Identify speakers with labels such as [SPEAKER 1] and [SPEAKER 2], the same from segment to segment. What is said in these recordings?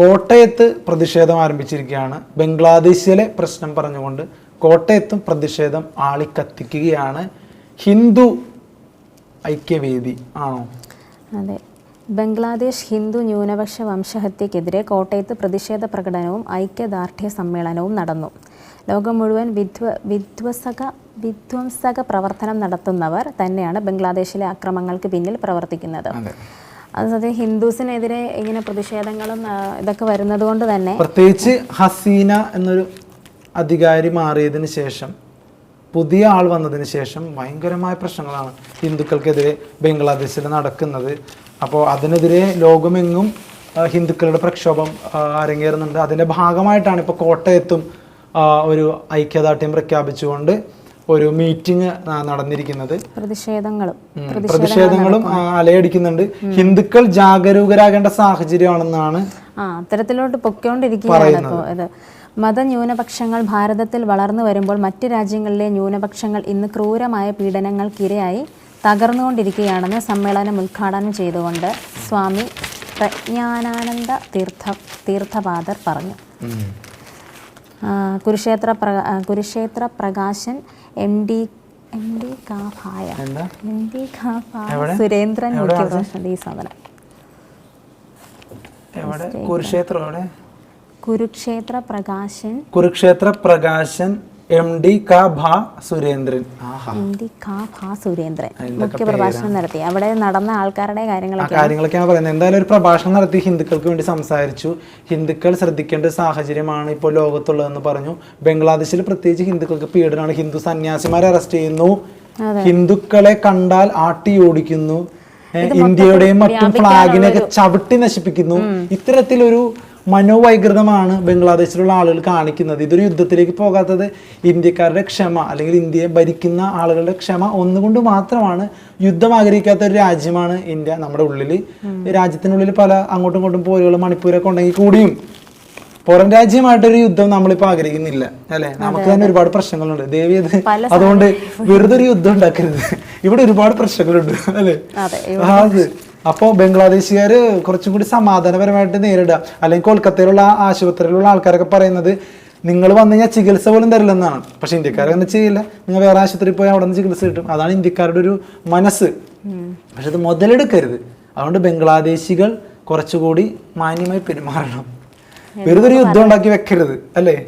[SPEAKER 1] കോട്ടയത്ത് പ്രതിഷേധം ആരംഭിച്ചിരിക്കുകയാണ്. ബംഗ്ലാദേശിലെ പ്രശ്നം പറഞ്ഞുകൊണ്ട് കോട്ടയത്തും പ്രതിഷേധം ആളിക്കത്തിക്കുകയാണ്. ഹിന്ദു ഐക്യവേദി ആണോ?
[SPEAKER 2] അതെ. ബംഗ്ലാദേശ് ഹിന്ദു ന്യൂനപക്ഷ വംശഹത്യക്കെതിരെ കോട്ടയത്ത് പ്രതിഷേധ പ്രകടനവും ഐക്യദാർഢ്യ സമ്മേളനവും നടന്നു. ലോകം മുഴുവൻ വിധ്വ വിധ്വസക വിധ്വംസക പ്രവർത്തനം നടത്തുന്നവർ തന്നെയാണ് ബംഗ്ലാദേശിലെ അക്രമങ്ങൾക്ക് പിന്നിൽ പ്രവർത്തിക്കുന്നത്.
[SPEAKER 1] അതെ
[SPEAKER 2] സത്യം ഹിന്ദുസിനെതിരെ ഇങ്ങനെ പ്രതിഷേധങ്ങളും ഇതൊക്കെ വരുന്നത് കൊണ്ട് തന്നെ
[SPEAKER 1] പ്രത്യേകിച്ച് ഹസീന എന്നൊരു അധികാരി മാറിയതിന് ശേഷം പുതിയ ആൾ വന്നതിന് ശേഷം ഭയങ്കരമായ പ്രശ്നങ്ങളാണ് ഹിന്ദുക്കൾക്കെതിരെ ബംഗ്ലാദേശിൽ നടക്കുന്നത്. അപ്പോൾ അതിനെതിരെ ലോകമെങ്ങും ഹിന്ദുക്കളുടെ പ്രക്ഷോഭം അരങ്ങേറുന്നുണ്ട്. അതിന്റെ ഭാഗമായിട്ടാണ് ഇപ്പോൾ കോട്ടയത്തും ഒരു ഐക്യദാർഢ്യം പ്രഖ്യാപിച്ചുകൊണ്ട് ഒരു മീറ്റിംഗ് നടന്നിരിക്കുന്നത്.
[SPEAKER 2] പ്രതിഷേധങ്ങളും
[SPEAKER 1] അലയടിക്കുന്നുണ്ട്. ഹിന്ദുക്കൾ ജാഗരൂകരാകേണ്ട സാഹചര്യമാണെന്നാണ്
[SPEAKER 2] ആ അത്തരത്തിലോട്ട് പൊക്കോണ്ടിരിക്കുന്നത് ഇപ്പോൾ ഇത്. മതന്യൂനപക്ഷങ്ങൾ ഭാരതത്തിൽ വളർന്നു വരുമ്പോൾ മറ്റ് രാജ്യങ്ങളിലെ ന്യൂനപക്ഷങ്ങൾ ഇന്ന് ക്രൂരമായ പീഡനങ്ങൾക്കിരയായി തകർന്നുകൊണ്ടിരിക്കുകയാണെന്ന് സമ്മേളനം ഉദ്ഘാടനം ചെയ്തുകൊണ്ട് സ്വാമി പ്രജ്ഞാനാനന്ദ തീർത്ഥ തീർത്ഥപാദർ പറഞ്ഞു. Kurukshetra പ്രകാ Kurukshetra Prakashan M D M D കാഭായ.
[SPEAKER 1] എന്താ?
[SPEAKER 2] എം ഡി കാഭായ സുരേന്ദ്രൻ മുഖ്യ ഈ
[SPEAKER 1] സാധനം. കുരുക്ഷേത്രം
[SPEAKER 2] കുരുക്ഷേത്ര പ്രകാശൻ
[SPEAKER 1] കുരുക്ഷേത്ര പ്രകാശൻ എം ഡി ക ഭ സുരേന്ദ്രൻ
[SPEAKER 2] സുരേന്ദ്രൻ മുഖ്യ പ്രഭാഷണം നടത്തി. അവിടെ നടന്ന ആൾക്കാരുടെ
[SPEAKER 1] ആ
[SPEAKER 2] കാര്യങ്ങളൊക്കെ
[SPEAKER 1] കാര്യങ്ങളൊക്കെയാണ് പറയുന്നത്. എന്തായാലും ഒരു പ്രഭാഷണം നടത്തി ഹിന്ദുക്കൾക്ക് വേണ്ടി സംസാരിച്ചു. ഹിന്ദുക്കൾ ശ്രദ്ധിക്കേണ്ട ഒരു സാഹചര്യമാണ് ഇപ്പോൾ ലോകത്തുള്ളതെന്ന് പറഞ്ഞു. ബംഗ്ലാദേശിൽ പ്രത്യേകിച്ച് ഹിന്ദുക്കൾക്ക് പീഡനമാണ്. ഹിന്ദു സന്യാസിമാരെ അറസ്റ്റ് ചെയ്യുന്നു. ഹിന്ദുക്കളെ കണ്ടാൽ ആട്ടി ഓടിക്കുന്നു. ഇന്ത്യയുടെയും മറ്റും ഫ്ലാഗിനെയൊക്കെ ചവിട്ടി നശിപ്പിക്കുന്നു. ഇത്തരത്തിലൊരു മനോവൈകൃതമാണ് ബംഗ്ലാദേശിലുള്ള ആളുകൾ കാണിക്കുന്നത്. ഇതൊരു യുദ്ധത്തിലേക്ക് പോകാത്തത് ഇന്ത്യക്കാരുടെ ക്ഷമ അല്ലെങ്കിൽ ഇന്ത്യയെ ഭരിക്കുന്ന ആളുകളുടെ ക്ഷമ ഒന്നുകൊണ്ട് മാത്രമാണ്. യുദ്ധം ആഗ്രഹിക്കാത്ത ഒരു രാജ്യമാണ് ഇന്ത്യ നമ്മുടെ ഉള്ളിൽ രാജ്യത്തിനുള്ളിൽ പല അങ്ങോട്ടും ഇങ്ങോട്ടും പോരുകളും മണിപ്പൂരൊക്കെ ഉണ്ടെങ്കിൽ കൂടിയും പുറം രാജ്യമായിട്ടൊരു യുദ്ധം നമ്മളിപ്പോ ആഗ്രഹിക്കുന്നില്ല അല്ലെ? നമുക്ക് തന്നെ ഒരുപാട് പ്രശ്നങ്ങളുണ്ട്. ദേവി അത് അതുകൊണ്ട് വെറുതെ ഒരു യുദ്ധം ഉണ്ടാക്കരുത്. ഇവിടെ ഒരുപാട് പ്രശ്നങ്ങളുണ്ട് അല്ലെ?
[SPEAKER 2] അതെ
[SPEAKER 1] ആ, ബംഗ്ലാദേശുകാർ കുറച്ചും കൂടി സമാധാനപരമായിട്ട് നേരിടുക. അല്ലെങ്കിൽ കൊൽക്കത്തയിലുള്ള ആശുപത്രിയിലുള്ള ആൾക്കാരൊക്കെ പറയുന്നത് നിങ്ങൾ വന്നു കഴിഞ്ഞാൽ ചികിത്സ പോലും തരില്ലെന്നാണ്. പക്ഷെ ഇന്ത്യക്കാർ അങ്ങനെ ചെയ്യില്ല. നിങ്ങൾ വേറെ ആശുപത്രിയിൽ പോയി അവിടെ നിന്ന് ചികിത്സ കിട്ടും. അതാണ് ഇന്ത്യക്കാരുടെ ഒരു മനസ്സ്. പക്ഷെ അത് മുതലെടുക്കരുത്. അതുകൊണ്ട് ബംഗ്ലാദേശികൾ കുറച്ചുകൂടി മാന്യമായി പെരുമാറണം. വെറുതെ ഒരു യുദ്ധം ഉണ്ടാക്കി വെക്കരുത്. അല്ലേ?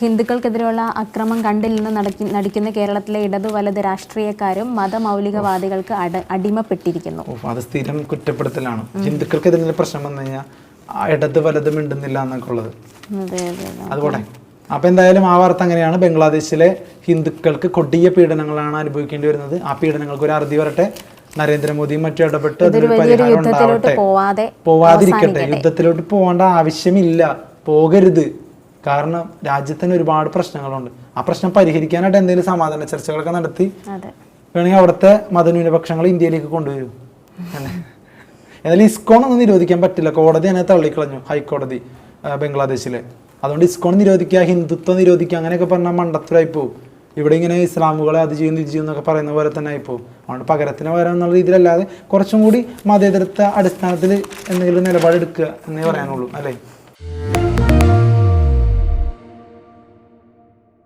[SPEAKER 2] ഹിന്ദുക്കൾക്കെതിരെയുള്ള അക്രമം കണ്ടില്ലെന്ന് നടക്കി നടിക്കുന്ന കേരളത്തിലെ ഇടതു വലത് രാഷ്ട്രീയക്കാരും മതമൗലികവാദികൾക്ക് അട അടിമപ്പെട്ടിരിക്കുന്നു.
[SPEAKER 1] അത് സ്ഥിരം കുറ്റപ്പെടുത്തലാണ്. ഹിന്ദുക്കൾക്കെതിരെ പ്രശ്നം വന്നു കഴിഞ്ഞാൽ ഇടത് വലത് മിണ്ടുന്നില്ല എന്നൊക്കെ ഉള്ളത്.
[SPEAKER 2] അതെ അതെ അതെ.
[SPEAKER 1] അതുപോലെ അപ്പൊ എന്തായാലും ആ വാർത്ത അങ്ങനെയാണ്. ബംഗ്ലാദേശിലെ ഹിന്ദുക്കൾക്ക് കൊടിയ പീഡനങ്ങളാണ് അനുഭവിക്കേണ്ടി വരുന്നത്. ആ പീഡനങ്ങൾക്ക് ഒരു അറുതി വരട്ടെ. നരേന്ദ്രമോദിയും മറ്റും ഇടപെട്ട് അതിനൊരു
[SPEAKER 2] വലിയൊരു
[SPEAKER 1] പരിഹാരം ഉണ്ടാവട്ടെ.
[SPEAKER 2] പോവാതെ
[SPEAKER 1] പോവാതിരിക്കട്ടെ. യുദ്ധത്തിലോട്ട് പോകേണ്ട ആവശ്യമില്ല. പോകരുത്. കാരണം രാജ്യത്തിന് ഒരുപാട് പ്രശ്നങ്ങളുണ്ട്. ആ പ്രശ്നം പരിഹരിക്കാനായിട്ട് എന്തെങ്കിലും സമാധാന ചർച്ചകളൊക്കെ നടത്തി വേണമെങ്കിൽ അവിടുത്തെ മതന്യൂനപക്ഷങ്ങൾ ഇന്ത്യയിലേക്ക് കൊണ്ടുവരും? എന്നാലും ഇസ്കോൺ ഒന്നും നിരോധിക്കാൻ പറ്റില്ല. കോടതി അതിനെ തള്ളിക്കളഞ്ഞു ഹൈക്കോടതി ബംഗ്ലാദേശിലെ. അതുകൊണ്ട് ഇസ്കോൺ നിരോധിക്കുക ഹിന്ദുത്വം നിരോധിക്കുക അങ്ങനെയൊക്കെ പറഞ്ഞാൽ മണ്ടത്തരായി പോകും ഇവിടെ ഇങ്ങനെ ഇസ്ലാമുകളെ അത് ചെയ്യുന്നു ഇത് ചെയ്യുന്നു എന്നൊക്കെ പറയുന്ന പോലെ തന്നെ ആയിപ്പോവും അതുകൊണ്ട് പകരത്തിന് വരാം എന്നുള്ള രീതിയിലല്ലാതെ കുറച്ചും കൂടി മതേതരത്വ അടിസ്ഥാനത്തിൽ എന്തെങ്കിലും നിലപാടെടുക്കുക എന്നേ പറയാനുള്ളൂ. അല്ലേ?